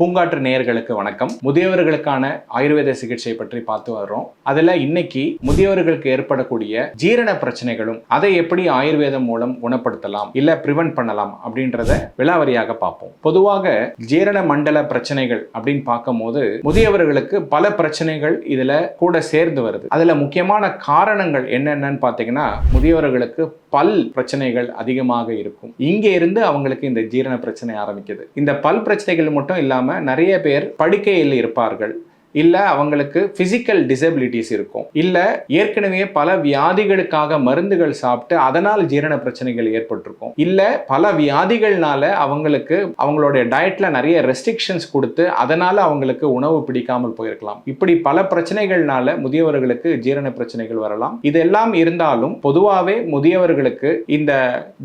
பூங்காற்று நேயர்களுக்கு வணக்கம். முதியவர்களுக்கான ஆயுர்வேத சிகிச்சை பற்றி பார்த்து வர்றோம். அதில் இன்னைக்கு முதியவர்களுக்கு ஏற்படக்கூடிய ஜீரண பிரச்சனைகளும் அதை எப்படி ஆயுர்வேதம் மூலம் குணப்படுத்தலாம் இல்ல பிரிவென்ட் பண்ணலாம் அப்படின்றத விலாவரியாக பார்ப்போம். பொதுவாக ஜீரண மண்டல பிரச்சனைகள் அப்படின்னு பார்க்கும்போது முதியவர்களுக்கு பல பிரச்சனைகள் இதுல கூட சேர்ந்து வருது. அதுல முக்கியமான காரணங்கள் என்னென்னு பார்த்தீங்கன்னா முதியவர்களுக்கு பல் பிரச்சனைகள் அதிகமாக இருக்கும். இங்கே இருந்து அவங்களுக்கு இந்த ஜீரண பிரச்சனை ஆரம்பிக்குது. இந்த பல் பிரச்சனைகள் மட்டும் இல்லாம நிறைய பேர் படுக்கையில் இருப்பார்கள். இல்லை அவங்களுக்கு ஃபிசிக்கல் டிசபிலிட்டிஸ் இருக்கும். இல்லை ஏற்கனவே பல வியாதிகளுக்காக மருந்துகள் சாப்பிட்டு அதனால் ஜீரண பிரச்சனைகள் ஏற்பட்டிருக்கும். இல்லை பல வியாதிகள்னால அவங்களுக்கு அவங்களுடைய டயட்டில் நிறைய ரெஸ்ட்ரிக்ஷன்ஸ் கொடுத்து அதனால் அவங்களுக்கு உணவு பிடிக்காமல் போயிருக்கலாம். இப்படி பல பிரச்சனைகள்னால முதியவர்களுக்கு ஜீரண பிரச்சனைகள் வரலாம். இதெல்லாம் இருந்தாலும் பொதுவாகவே முதியவர்களுக்கு இந்த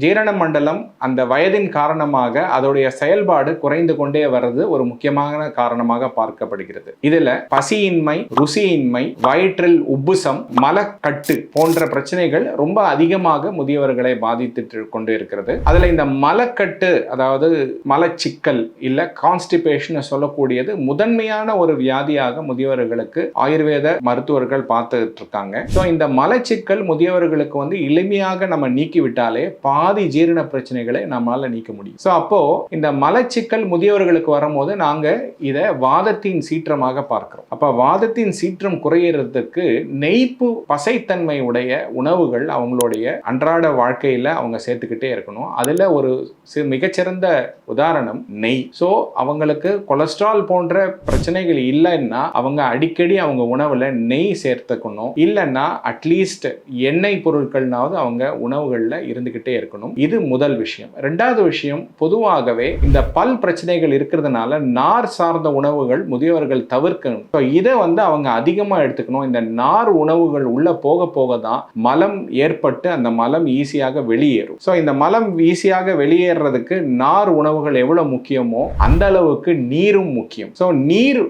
ஜீரண மண்டலம் அந்த வயதின் காரணமாக அதோடைய செயல்பாடு குறைந்து கொண்டே வர்றது ஒரு முக்கியமான காரணமாக பார்க்கப்படுகிறது. இதில் பசியின்மை ருசியின்மை வயிற்றில் உப்புசம் மலக்கட்டு போன்ற பிரச்சனைகள் ரொம்ப அதிகமாக முதியவர்களை பாதித்துட்டு கொண்டு இருக்கிறது. அதில் இந்த மலக்கட்டு அதாவது மலச்சிக்கல் இல்லை கான்ஸ்டிபேஷன் சொல்லக்கூடியது முதன்மையான ஒரு வியாதியாக முதியவர்களுக்கு ஆயுர்வேத மருத்துவர்கள் பார்த்துட்டு இருக்காங்க. ஸோ இந்த மலச்சிக்கல் முதியவர்களுக்கு வந்து எளிமையாக நம்ம நீக்கிவிட்டாலே பாதி ஜீரண பிரச்சனைகளை நம்மளால் நீக்க முடியும். ஸோ அப்போ இந்த மலச்சிக்கல் முதியவர்களுக்கு வரும்போது நாங்கள் இதை வாதத்தின் சீற்றமாக பார்க்கிறோம். அப்போ வாதத்தின் சீற்றம் குறையிறதுக்கு நெய்ப்பு பசைத்தன்மை உடைய உணவுகள் அவங்களுடைய அன்றாட வாழ்க்கையில் அவங்க சேர்த்துக்கிட்டே இருக்கணும். அதில் ஒரு சி- மிகச்சிறந்த உதாரணம் நெய். ஸோ அவங்களுக்கு கொலஸ்ட்ரால் போன்ற பிரச்சனைகள் இல்லைன்னா அவங்க அடிக்கடி அவங்க உணவில் நெய் சேர்த்துக்கணும். இல்லைன்னா அட்லீஸ்ட் எண்ணெய் பொருட்கள்னாவது அவங்க உணவுகளில் இருந்துக்கிட்டே இருக்கணும். இது முதல் விஷயம். ரெண்டாவது விஷயம் பொதுவாகவே இந்த பல் பிரச்சனைகள் இருக்கிறதுனால நார் சார்ந்த உணவுகள் முதியவர்கள் எடுத்துக்கணும். ஸோ இதை வந்து அவங்க அதிகமாக எடுத்துக்கணும். இந்த நார் உணவுகள் உள்ளே போக போக தான் மலம் ஏற்பட்டு அந்த மலம் ஈஸியாக வெளியேறும். ஸோ இந்த மலம் ஈஸியாக வெளியேறதுக்கு நார் உணவுகள் எவ்வளோ முக்கியமோ அந்த அளவுக்கு நீரும் முக்கியம். ஸோ நீர்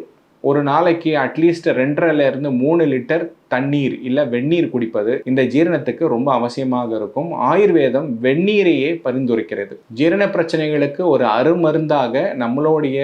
ஒரு நாளைக்கு அட்லீஸ்ட் ரெண்டரைல இருந்து மூணு லிட்டர் தண்ணீர் இல்லை வெந்நீர் குடிப்பது இந்த ஜீரணத்துக்கு ரொம்ப அவசியமாக இருக்கும். ஆயுர்வேதம் வெந்நீரையே பரிந்துரைக்கிறது. ஜீரண பிரச்சனைகளுக்கு ஒரு அருமருந்தாக நம்மளுடைய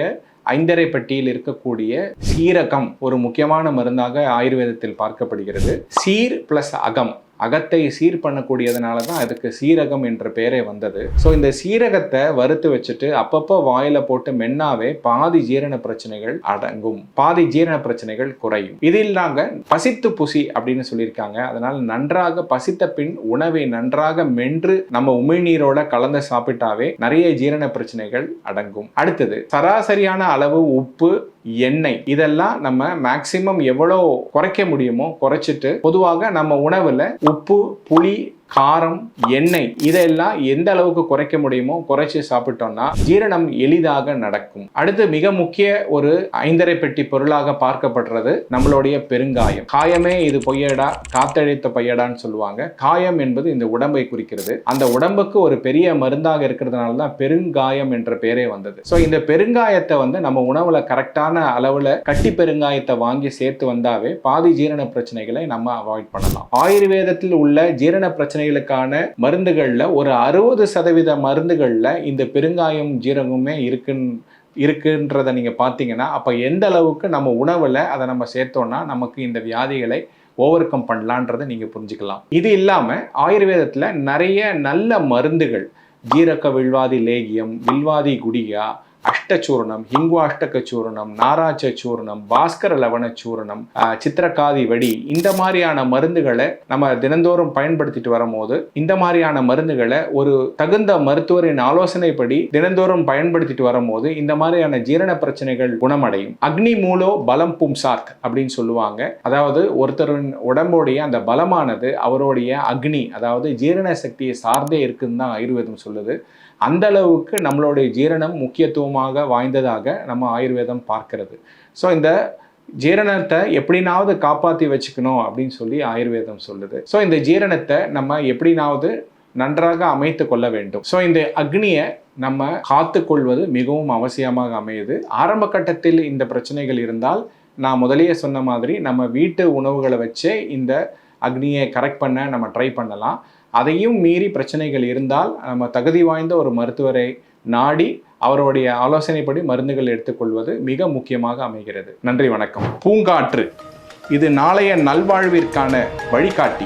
ஐந்தரை பட்டியில் இருக்கக்கூடிய சீரகம் ஒரு முக்கியமான மருந்தாக ஆயுர்வேதத்தில் பார்க்கப்படுகிறது. சீர் பிளஸ் அகம். அகத்தை சீர் பண்ணக்கூடியதுனால தான் அதுக்கு சீரகம் என்ற பெயரே வந்தது. ஸோ இந்த சீரகத்தை வறுத்து வச்சுட்டு அப்பப்போ வாயில போட்டு மென்னாவே பாதி ஜீரண பிரச்சனைகள் அடங்கும். பாதி ஜீரண பிரச்சனைகள் குறையும். இதில் நாங்க பசித்து புசி அப்படின்னு சொல்லியிருக்காங்க. அதனால நன்றாக பசித்த பின் உணவை நன்றாக மென்று நம்ம உமிழ்நீரோட கலந்து சாப்பிட்டாவே நிறைய ஜீரண பிரச்சனைகள் அடங்கும். அடுத்தது சராசரியான அளவு உப்பு எண்ணெய். இதெல்லாம் நம்ம மேக்சிமம் எவ்வளோ குறைக்க முடியுமோ குறைச்சிட்டு பொதுவாக நம்ம உணவில் உப்பு புளி காரம் எண்ணெய் இதெல்லாம் எந்த அளவுக்கு குறைக்க முடியுமோ குறைச்சி சாப்பிட்டோம்னா ஜீரணம் எளிதாக நடக்கும். அடுத்து மிக முக்கிய ஒரு ஐந்தரை பெட்டி பொருளாக பார்க்கப்படுறது நம்மளுடைய பெருங்காயம். காயமே இது பொய்யடா காத்தழித்த பையடான்னு சொல்லுவாங்க. காயம் என்பது இந்த உடம்பை குறிக்கிறது. அந்த உடம்புக்கு ஒரு பெரிய மருந்தாக இருக்கிறதுனால தான் பெருங்காயம் என்ற பெயரே வந்தது. ஸோ இந்த பெருங்காயத்தை வந்து நம்ம உணவுல கரெக்டான அளவுல கட்டி பெருங்காயத்தை வாங்கி சேர்த்து வந்தாவே பாதி ஜீரண பிரச்சனைகளை நம்ம அவாய்ட் பண்ணலாம். ஆயுர்வேதத்தில் உள்ள ஜீரண பிரச்சனை பிரச்சனைகளுக்கான மருந்துகளில் ஒரு அறுபது சதவீத மருந்துகளில் இந்த பெருங்காயம் ஜீரகமே இருக்குன்னு இருக்குன்றதை நீங்கள் பார்த்தீங்கன்னா அப்போ எந்த அளவுக்கு நம்ம உணவில் அதை நம்ம சேர்த்தோம்னா நமக்கு இந்த வியாதிகளை ஓவர் கம் பண்ணலான்றதை நீங்கள் புரிஞ்சுக்கலாம். இது இல்லாமல் ஆயுர்வேதத்தில் நிறைய நல்ல மருந்துகள் ஜீரக வில்வாதி லேகியம் வில்வாதி குடியா அஷ்டச்சூர்ணம் ஹிங்குவாஷ்டக சூர்ணம் நாராச்ச சூர்ணம் பாஸ்கர லவண சூர்ணம் சித்திரகாதி சித்திரக்காதி இந்த மாதிரியான மருந்துகளை நம்ம தினந்தோறும் பயன்படுத்திட்டு வரும்போது இந்த மாதிரியான மருந்துகளை ஒரு தகுந்த மருத்துவரின் ஆலோசனைப்படி தினந்தோறும் பயன்படுத்திட்டு வரும்போது இந்த மாதிரியான ஜீரண பிரச்சனைகள் குணமடையும். அக்னி மூலோ பலம் பும்சாத் அப்படின்னு சொல்லுவாங்க. அதாவது ஒருத்தரின் உடம்புடைய அந்த பலமானது அவருடைய அக்னி அதாவது ஜீரண சக்தியை சார்ந்தே இருக்குன்னு தான் ஆயுர்வேதம் சொல்லுது. அந்த அளவுக்கு நம்மளுடைய ஜீரணம் முக்கியத்துவமாக வாய்ந்ததாக நம்ம ஆயுர்வேதம் பார்க்கிறது. ஸோ இந்த ஜீரணத்தை எப்படினாவது காப்பாற்றி வச்சுக்கணும் அப்படின்னு சொல்லி ஆயுர்வேதம் சொல்லுது. ஸோ இந்த ஜீரணத்தை நம்ம எப்படினாவது நன்றாக அமைத்து கொள்ள வேண்டும். ஸோ இந்த அக்னியை நம்ம காத்துக்கொள்வது மிகவும் அவசியமாக அமையுது. ஆரம்ப கட்டத்தில் இந்த பிரச்சனைகள் இருந்தால் நான் முதலியே சொன்ன மாதிரி நம்ம வீட்டு உணவுகளை வச்சே இந்த அக்னியை கரெக்ட் பண்ண நம்ம ட்ரை பண்ணலாம். அதையும் மீறி பிரச்சனைகள் இருந்தால் நம்ம தகுதி வாய்ந்த ஒரு மருத்துவரை நாடி அவருடைய ஆலோசனைப்படி மருந்துகள் எடுத்துக்கொள்வது மிக முக்கியமாக அமைகிறது. நன்றி வணக்கம். பூங்காற்று. இது நாளைய நல்வாழ்விற்கான வழிகாட்டி.